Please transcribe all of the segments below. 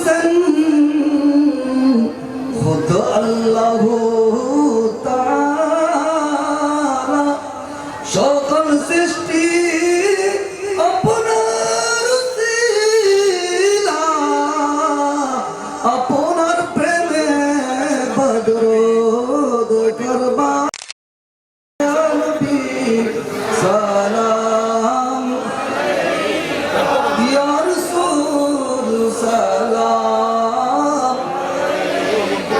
জপতেছেন খুদ আল্লাহ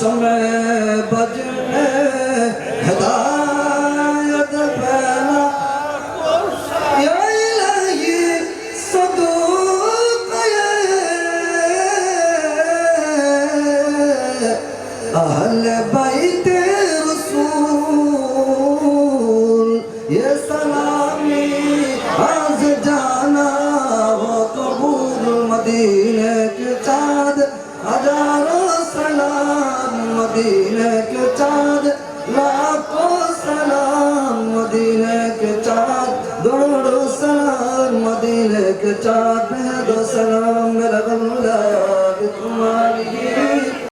मौसम बजने हदायत पैना अहल भाई तेर सूल ये सलामी आज जाना हो कबूल मदीना মদিনা কে চাঁদ, লাখো সালাম মদিনা কে চাঁদ দৌড়ো সালাম মদিনা কে চাঁদ দো সালাম